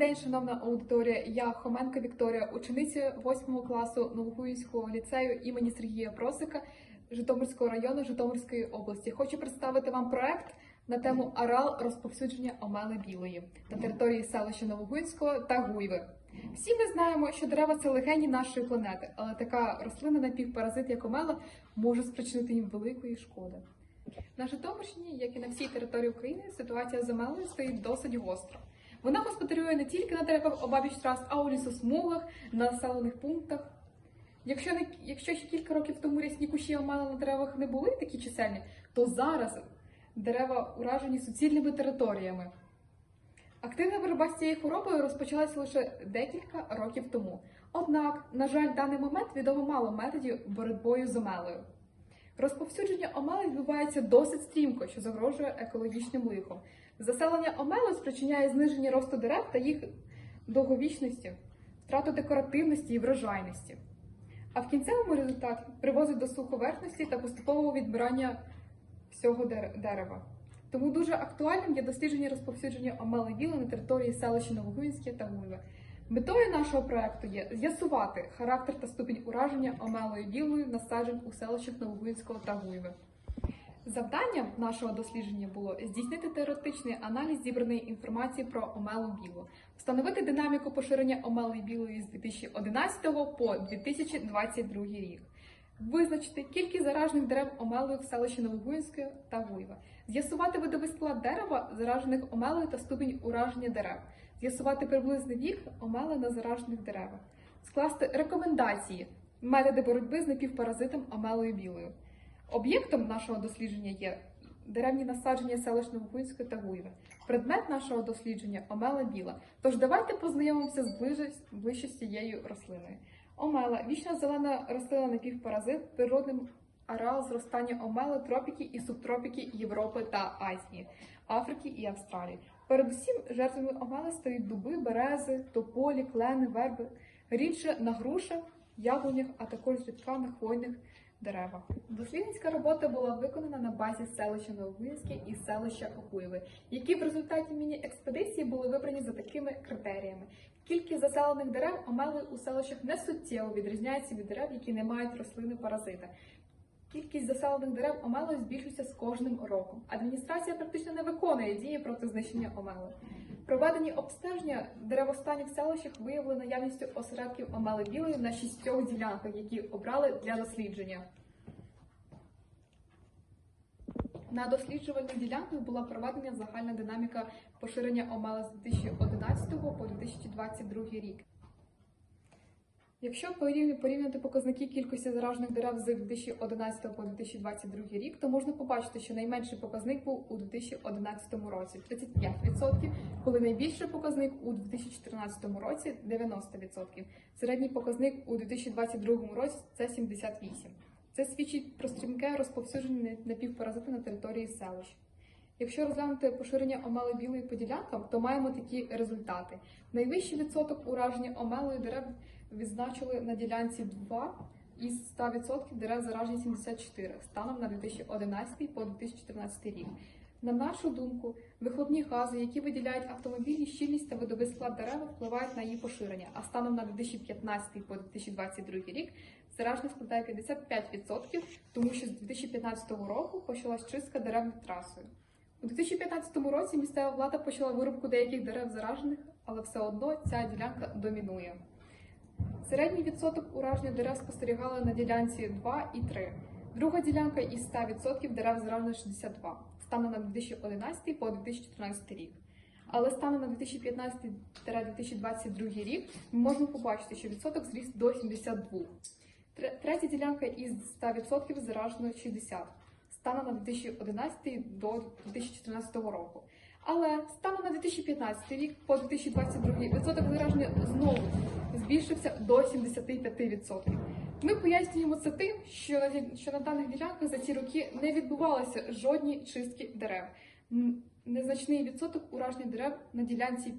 день, шановна аудиторія. Я Хоменко Вікторія, учениця 8 класу Новогуївського ліцею імені Сергія Просика Житомирського району Житомирської області. Хочу представити вам проект на тему Арал розповсюдження омели білої на території селища Новогуївського та Гуйви. Всі ми знаємо, що дерева це легені нашої планети, але така рослина напівпаразит, як омела, може спричинити їм великої шкоди. На Житомирщині, як і на всій території України, ситуація з омелою стоїть досить гостро. Вона господарює не тільки на деревах обабіч трас, а у лісосмугах, на населених пунктах. Якщо не якщо ще кілька років тому рясні кущі омели на деревах не були такі чисельні, то зараз дерева уражені суцільними територіями. Активна боротьба з цією хворобою розпочалася лише декілька років тому. Однак, на жаль, в даний момент відомо мало методів боротьбою з омелею. Розповсюдження омели відбувається досить стрімко, що загрожує екологічним лихом. Заселення омели спричиняє зниження росту дерев та їх довговічності, втрату декоративності і врожайності. А в кінцевому результаті приводить до суховерхності та поступового відбирання всього дерева. Тому дуже актуальним є дослідження розповсюдження омели віли на території селища Новогуївське та Гуйве. Метою нашого проекту є з'ясувати характер та ступінь ураження омелою білою насаджень у селищах Нововинського та Гуйве. Завданням нашого дослідження було здійснити теоретичний аналіз зібраної інформації про омелу білу, встановити динаміку поширення омели білої з 2011 по 2022 рік, визначити кількість заражених дерев омелою в селищі Новогуївське та Гуйва, з'ясувати видовий склад дерева, заражених омелою та ступінь ураження дерев, з'ясувати приблизний вік омели на заражених деревах, скласти рекомендації, методи боротьби з напівпаразитом омелою білою. Об'єктом нашого дослідження є деревні насадження селищ Новогуївської та Гуєва. Предмет нашого дослідження омела біла. Тож давайте познайомимося з ближче з цією рослиною. Омела вічно зелена рослина напівпаразит, природним ареал зростання омели тропіки і субтропіки Європи та Азії, Африки і Австралії. Передусім жертвами омели стають дуби, берези, тополі, клени, верби, рідше на грушах, яблунях, а також зрідка на хвойних деревах. Дослідницька робота була виконана на базі селища Новогуївське і селища Окуєве, які в результаті міні-експедиції були вибрані за такими критеріями. Кількість заселених дерев омели у селищах не суттєво відрізняється від дерев, які не мають рослини паразита. Кількість заселених дерев омелою збільшується з кожним роком. Адміністрація практично не виконує дії проти знищення омели. Проведені обстеження деревостанів в селищах виявили наявністю осередків омели білої на шістьох ділянках, які обрали для дослідження. На досліджувальних ділянках була проведена загальна динаміка поширення омели з 2011 по 2022 рік. Якщо порівняти показники кількості заражених дерев з 2011 по 2022 рік, то можна побачити, що найменший показник був у 2011 році 35%, коли найбільший показник у 2014 році 90%. Середній показник у 2022 році це 78%. Це свідчить про стрімке розповсюдження напівпаразити на території селищ. Якщо розглянути поширення омели білої по ділянкам, то маємо такі результати. Найвищий відсоток ураження омелою дерев відзначили на ділянці 2 із 100% дерев заражені 74 станом на 2011 по 2014 рік. На нашу думку, вихлопні гази, які виділяють автомобільні щільність та видовий склад дерева, впливають на її поширення. А станом на 2015 по 2022 рік заражених складає 55%, тому що з 2015 року почалась чистка дерев трасою. У 2015 році місцева влада почала вирубку деяких дерев заражених, але все одно ця ділянка домінує. Середній відсоток ураження дерев спостерігали на ділянці 2 і 3. Друга ділянка із 100% дерев заражено 62, станом на 2011 по 2014 рік. Але станом на 2015-2022 рік ми можемо побачити, що відсоток зріс до 72. Тре- Третя ділянка із 100% заражено 60, станом на 2011 до 2014 року. Але станом на 2015 рік по 2022 відсоток зараження знову збільшився до 75%. Ми пояснюємо це тим, що на, що на даних ділянках за ці роки не відбувалися жодні чистки дерев. Незначний відсоток ураження дерев на ділянці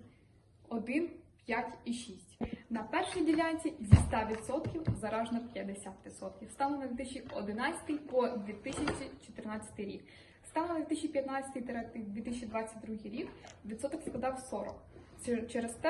1, 5 і 6. На першій ділянці зі 100% заражено 50%. Станом на 2011 по 2014 рік. Станом на 2015-2022 рік відсоток складав 40. Це- Через те